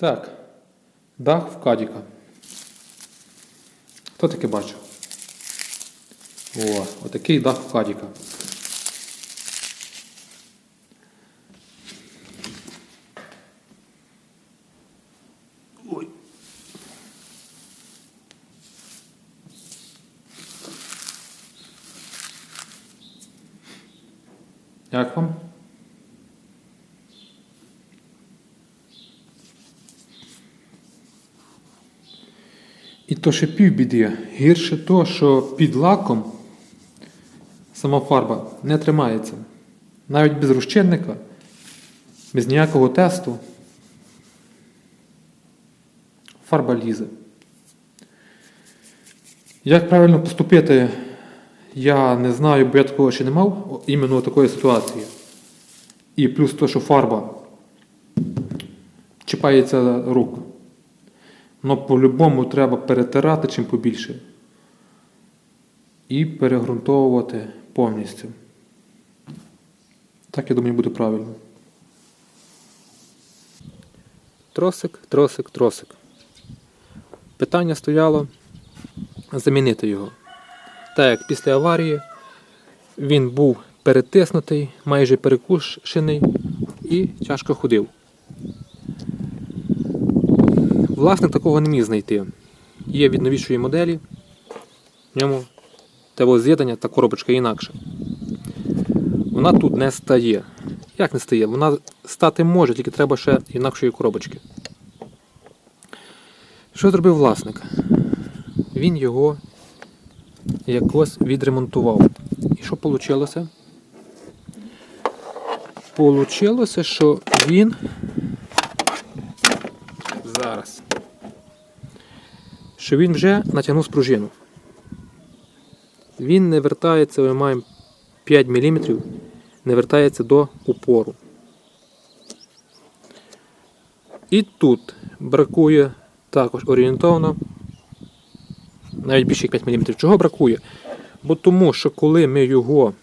Так. Дах в Кадіка. Хто таке бачив? О, отакий дах в Кадіка. Як вам? То ще півбіди. Гірше то, що під лаком сама фарба не тримається. Навіть без розчинника, без ніякого тесту. Фарба лізе. Як правильно поступити, я не знаю, бо я такого ще не мав, іменно такої ситуації. І плюс то, що фарба чіпається рук. Но по-любому треба перетирати чим побільше. І перегрунтовувати повністю. Так, я думаю, буде правильно. Тросик, тросик, тросик. Питання стояло замінити його. Так як після аварії він був перетиснутий, майже перекушений і тяжко ходив. Власник такого не міг знайти. Є від новішої моделі. В ньому з'єднання та коробочка інакша. Вона тут не стає. Як не стає? Вона стати може, тільки треба ще інакшої коробочки. Що зробив власник? Він його якось відремонтував. І що вийшло? Получилося, що він зараз. Що він вже натягнув спружину. Він не вертається, ми маємо 5 мм, не вертається до упору. І тут бракує також орієнтовно, навіть більше 5 мм. Чого бракує? Бо тому, що коли ми його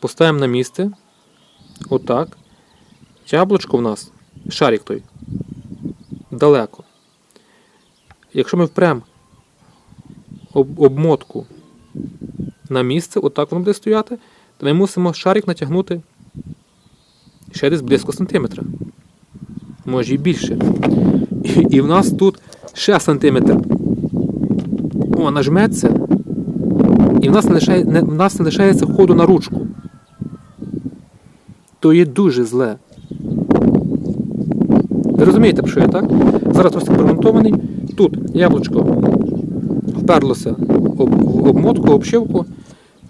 поставимо на місце, отак, яблучко в нас, шарик той, далеко. Якщо ми впрем об, обмотку на місце, отак воно буде стояти, то ми мусимо шарик натягнути ще десь близько сантиметра. Може і більше. І, і в нас тут ще сантиметр. О, нажметься. І в нас не, лишає, не, в нас не лишається ходу на ручку. То є дуже зле. Ви розумієте, про що я так? Зараз просто перемонтований. Тут яблучко вперлося в обмотку, обшивку.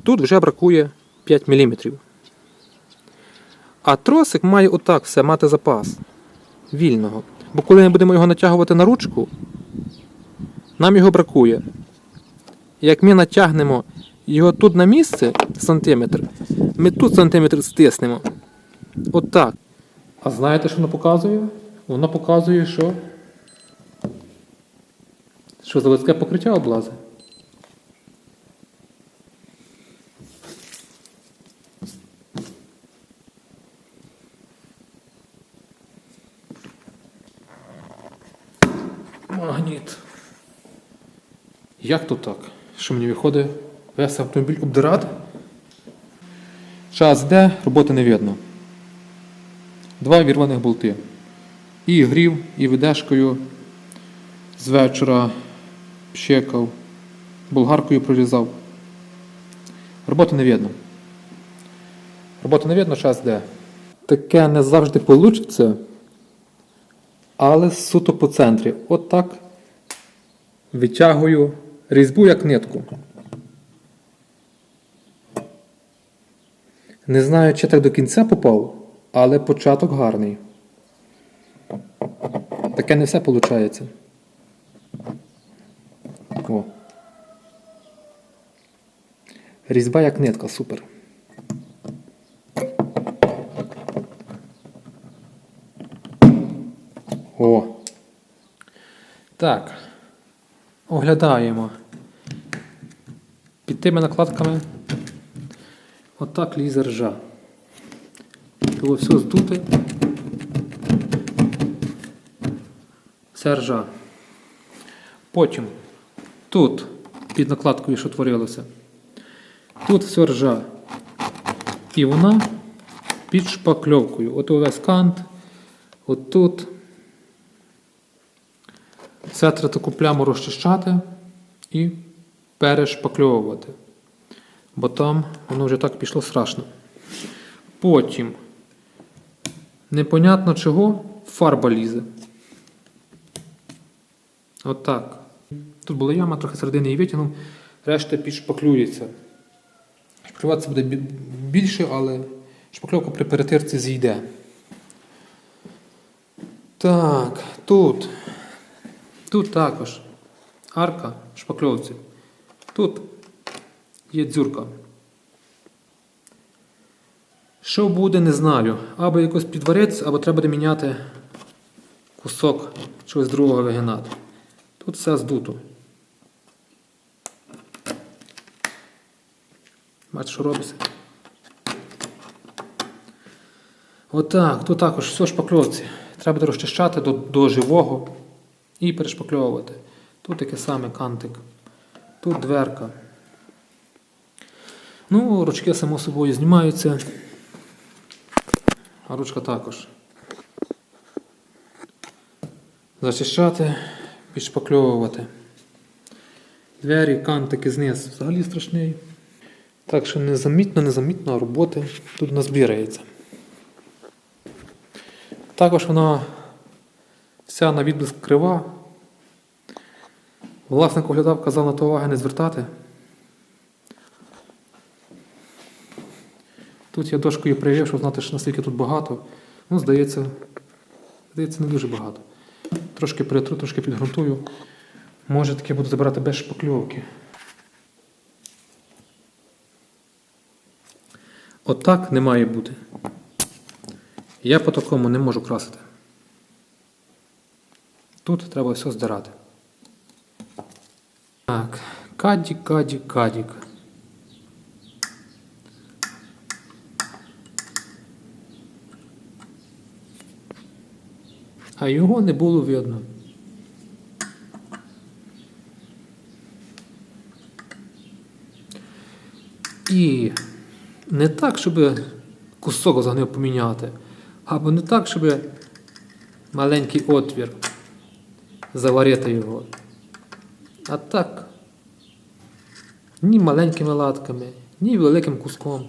Тут вже бракує 5 мм. А тросик має отак все мати запас вільного. Бо коли ми будемо його натягувати на ручку, нам його бракує. Як ми натягнемо його тут на місце сантиметр, ми тут сантиметр стиснемо. Отак. А знаєте, що воно показує? Воно показує, що що заводське покриття облазить. Магніт. Як то так? Що мені виходить весь автомобіль обдирати? Час йде, роботи не видно. Два вірваних болти. І грів, і ведешкою з вечора пщекав, болгаркою прорізав. Роботи не видно. Роботи не видно, час йде. Таке не завжди вийде, але суто по центрі. От так витягую різьбу як нитку. Не знаю, чи так до кінця попав, але початок гарний. Таке не все виходить. О. Різьба як нитка, супер. О. Так. Оглядаємо. Під тими накладками отак лізе ржа. Було все здуте. Це ржа. Потім тут під накладкою, що творилося. Тут все ржа. І вона під шпакльовкою. От увесь кант, от тут. Все треба таку пляму розчищати і перешпакльовувати. Бо там воно вже так пішло страшно. Потім, непонятно чого, фарба лізе. Отак. Тут була яма, трохи середини її витягнув, решта підшпаклюється. Шпаклюватися буде більше, але шпакльовка при перетирці зійде. Так, тут. Тут також арка шпакльовці. Тут є дзюрка. Що буде, не знаю. Або якось підвариться, або треба буде міняти кусок чогось другого вигинати. Тут все здуто. Бачиш, що робиться? Отак, тут також все шпакльовці. Треба буде розчищати до, до живого і перешпакльовувати. Тут таке саме кантик. Тут дверка. Ну, ручки само собою знімаються. А ручка також. Зачищати, підшпакльовувати. Двері, кантики зниз взагалі страшний. Так що незамітно, незамітно роботи тут назбирається. Також вона вся на відблиск крива. Власник оглядав, казав на то уваги не звертати. Тут я дошкою привів, щоб знати, що наскільки тут багато. Ну, здається, здається, не дуже багато. Трошки перетру, трошки підґрунтую. Може таке буду забирати без шпакльовки. Отак не має бути. Я по такому не можу красити. Тут треба все здирати. Так, кадік, кадік, кадік. А його не було видно. І не так, щоб кусок загнив поміняти, або не так, щоб маленький отвір заварити його. А так, ні маленькими латками, ні великим куском.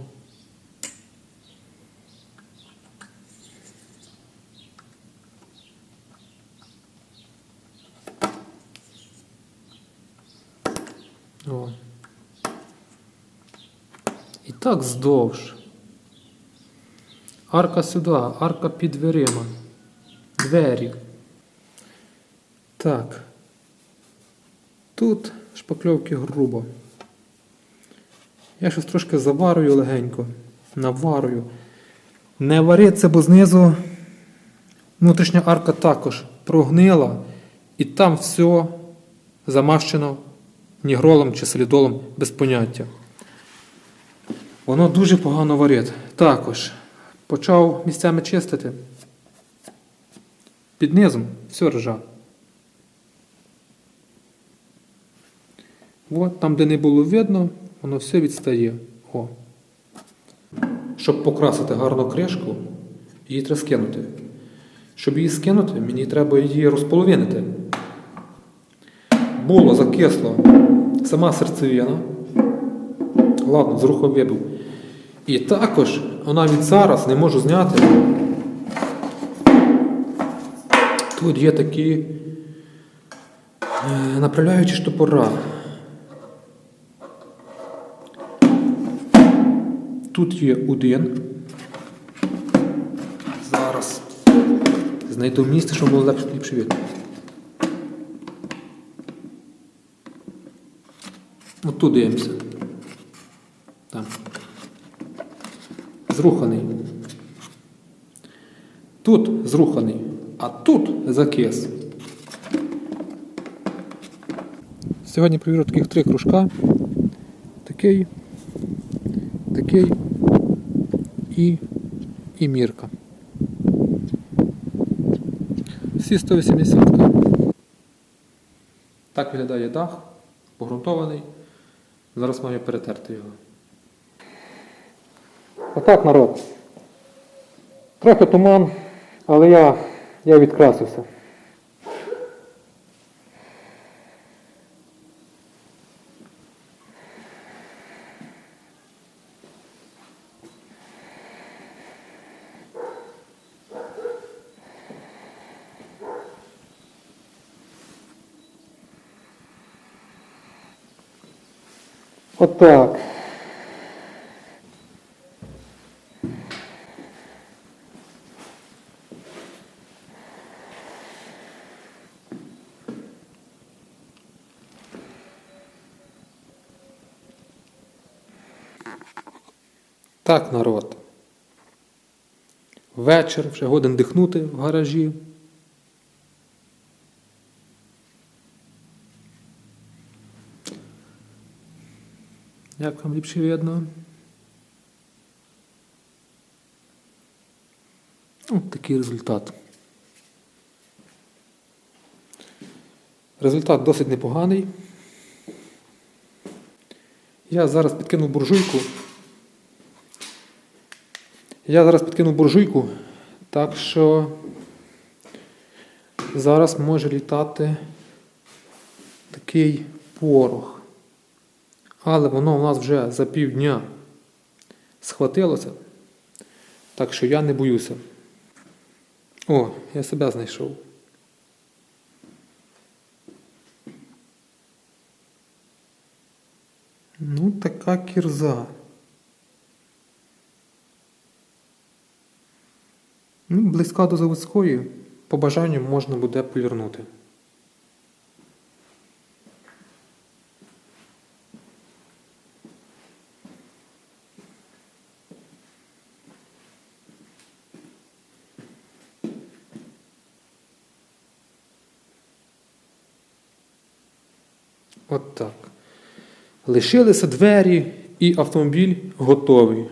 О. І так здовж. Арка сюди, арка під дверима. Двері. Так. Тут шпакльовки грубо. Я щось трошки заварую легенько. Наварую. Не вариться, бо знизу внутрішня арка також прогнила, і там все замащено нігролом чи солідолом без поняття. Воно дуже погано варить. Також почав місцями чистити. Під низом все ржа. От, там, де не було видно, воно все відстає. О. Щоб покрасити гарну кришку, її треба скинути. Щоб її скинути, мені треба її розполовинити. Було закисло сама серцевина. Ладно, з рухом вибив. І також навіть зараз не можу зняти. Тут є такі е, направляючі штопора. Тут є один. Зараз знайду місце, щоб було ліпше видно. От тут дивимося. Зруханий. Тут зруханий, а тут закис. Сьогодні провірю таких три кружка. Такий, такий і, і мірка. Всі 180. Так виглядає дах, погрунтований. Зараз маю перетерти його. Отак, народ. Трохи туман, але я, я відкрасився. Отак. Так, народ. Вечір, вже годин дихнути в гаражі. Як вам ліпше видно? Ось такий результат. Результат досить непоганий. Я зараз підкину буржуйку. Я зараз підкину буржуйку, так що зараз може літати такий порох. Але воно у нас вже за півдня схватилося. Так що я не боюся. О, я себе знайшов. Ну, така кірза. Ну, близька до заводської. По бажанню можна буде полірнути. От так. Лишилися двері і автомобіль готовий.